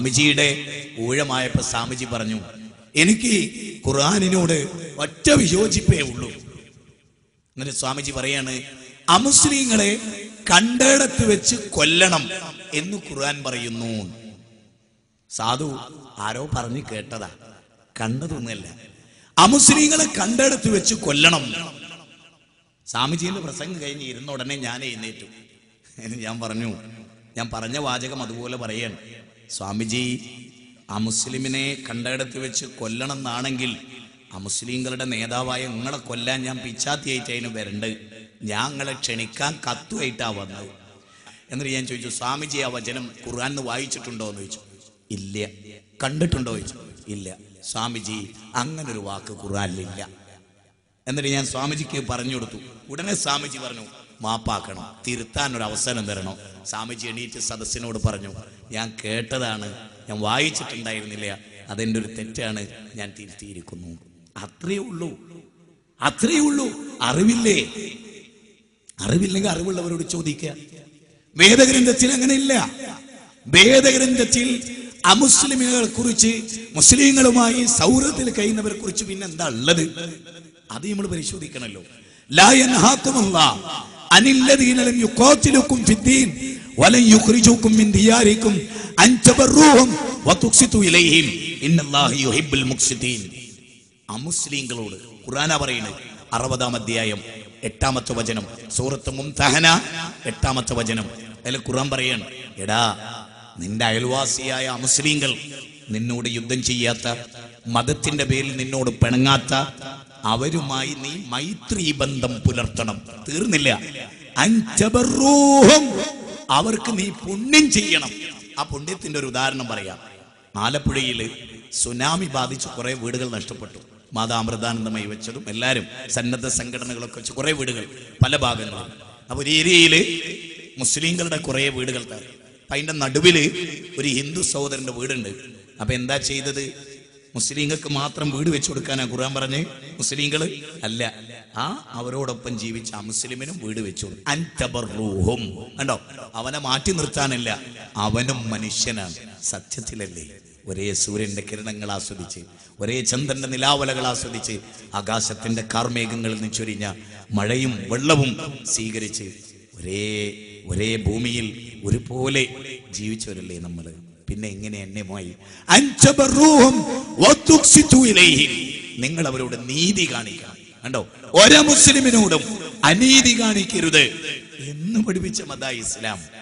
സ്വാമിജിയുടെ ഊഴമായപ്പോ സ്വാമിജി പറഞ്ഞു എനിക്ക് ഖുർആാനിനോട് ഒറ്റ വിയോജിപ്പേ ഉള്ളൂ. എന്നിട്ട് സ്വാമിജി പറയാണ് അമുസ്ലിങ്ങളെ കണ്ടിടത്ത് വെച്ച് കൊല്ലണം എന്ന് ഖുർആൻ പറയുന്നു. സാധു ആരോ പറഞ്ഞു കേട്ടതാ കണ്ടതൊന്നുമല്ല അമുസ്ലിങ്ങളെ കണ്ടെടുത്ത് വെച്ച് കൊല്ലണം. സ്വാമിജിയുടെ പ്രസംഗം കഴിഞ്ഞ് ഇരുന്ന ഉടനെ ഞാൻ എഴുന്നേറ്റു. ഞാൻ പറഞ്ഞു ഞാൻ പറഞ്ഞ വാചകം അതുപോലെ പറയാണ്. സ്വാമിജി ആ മുസ്ലിമിനെ കണ്ടെടുത്ത് വെച്ച് കൊല്ലണം എന്നാണെങ്കിൽ ആ മുസ്ലിങ്ങളുടെ നേതാവായ നിങ്ങളെ കൊല്ലാൻ ഞാൻ പിച്ചാത്തിയായിട്ട് അതിന് വരണ്ട് നിങ്ങളെ ക്ഷണിക്കാൻ കത്തുമായിട്ടാ വന്നത്. എന്നിട്ട് ഞാൻ ചോദിച്ചു സ്വാമിജി ആ വചനം ഖുർആാനിന്ന് വായിച്ചിട്ടുണ്ടോ എന്ന് ചോദിച്ചു. ഇല്ല. കണ്ടിട്ടുണ്ടോ ചോദിച്ചു. ഇല്ല. സ്വാമിജി അങ്ങനൊരു വാക്ക് ഖുർആാനിലില്ല. എന്നിട്ട് ഞാൻ സ്വാമിജിക്ക് പറഞ്ഞു കൊടുത്തു. ഉടനെ സ്വാമിജി പറഞ്ഞു മാപ്പാക്കണം തിരുത്താൻ ഒരു അവസരം തരണം. സ്വാമിജി എണീറ്റ് സദസ്സിനോട് പറഞ്ഞു ഞാൻ കേട്ടതാണ് ഞാൻ വായിച്ചിട്ടുണ്ടായിരുന്നില്ല അതെന്റെ ഒരു തെറ്റാണ് ഞാൻ തിരുത്തിയിരിക്കുന്നു. അത്രയേ ഉള്ളൂ. അത്രയേ ഉള്ളൂ. അറിവില്ലേ? അറിവില്ലെങ്കിൽ അറിവുള്ളവരോട് ചോദിക്കുക. വേദഗ്രന്ഥത്തിൽ അങ്ങനെ ഇല്ല വേദഗ്രന്ഥത്തിൽ അമുസ്ലിമുകളെ കുറിച്ച് മുസ്ലിങ്ങളുമായി സൗഹൃദത്തിൽ കഴിയുന്നവരെ കുറിച്ച് പിന്നെ എന്താ ഉള്ളത്? അത് നമ്മൾ പരിശോധിക്കണല്ലോ. അമുസ്ലിങ്ങളോട് ഖുർആന പറയുന്നത് അറുപതാം അധ്യായം എട്ടാമത്തെ വചനം സൂറത്ത് മുംതഹന എട്ടാമത്തെ വചനം. അതിൽ ഖുർആൻ പറയാണ് എടാ നിന്റെ അയൽവാസിയായ മുസ്ലിങ്ങൾ നിന്നോട് യുദ്ധം ചെയ്യാത്ത മതത്തിന്റെ പേരിൽ നിന്നോട് പിണങ്ങാത്ത അവരുമായി നീ മൈത്രി ബന്ധം പുലർത്തണം. തീർന്നില്ല. അഞ്ചബറൂഹം. അവർക്ക് നീ പുണ്യം ചെയ്യണം. ആ പുണ്യത്തിന്റെ ഒരു ഉദാഹരണം പറയാം. ആലപ്പുഴയിൽ സുനാമി ബാധിച്ച് കുറെ വീടുകൾ നഷ്ടപ്പെട്ടു. മാതാമൃതാനന്ദമായി വെച്ചതും എല്ലാവരും സന്നദ്ധ സംഘടനകളൊക്കെ വെച്ച് കുറെ വീടുകൾ പല ഭാഗങ്ങളും അപ്പൊ ഒരു ഏരിയയിൽ മുസ്ലിങ്ങളുടെ കുറെ വീടുകൾ അതിന്റെ നടുവിൽ ഒരു ഹിന്ദു സഹോദരന്റെ വീടുണ്ട്. അപ്പൊ എന്താ ചെയ്തത്? മുസ്ലിങ്ങൾക്ക് മാത്രം വീട് വെച്ചു കൊടുക്കാനാ ഖുർആൻ പറഞ്ഞ്? മുസ്ലിങ്ങൾ അല്ല. ആ അവരോടൊപ്പം ജീവിച്ച ആ മുസ്ലിമിനും വീട് വെച്ചു. അൻതബറൂഹും. കണ്ടോ? അവനെ മാറ്റി നിർത്താനല്ല. അവനും മനുഷ്യനാണ്. സത്യത്തിലല്ലേ? ഒരേ സൂര്യന്റെ കിരണങ്ങൾ ആസ്വദിച്ച് ഒരേ ചന്ദ്രന്റെ നിലാവലകൾ ആസ്വദിച്ച് ആകാശത്തിന്റെ കാർമേഘങ്ങളിൽ നിന്ന് ചൊരിഞ്ഞ മഴയും വെള്ളവും സ്വീകരിച്ച് ഒരേ ഒരേ ഭൂമിയിൽ ഒരുപോലെ ജീവിച്ചവരല്ലേ നമ്മൾ പിന്നെ അൻചബറൂഹും വതുഖ്സിതു ഇലൈഹിം. നിങ്ങൾ അവരോട് നീതി കാണിക്കണം. കണ്ടോ? ഒരു മുസ്ലിമിനോടും അനീതി കാണിക്കരുത് എന്ന് പഠിപ്പിച്ച മത ഇസ്ലാം.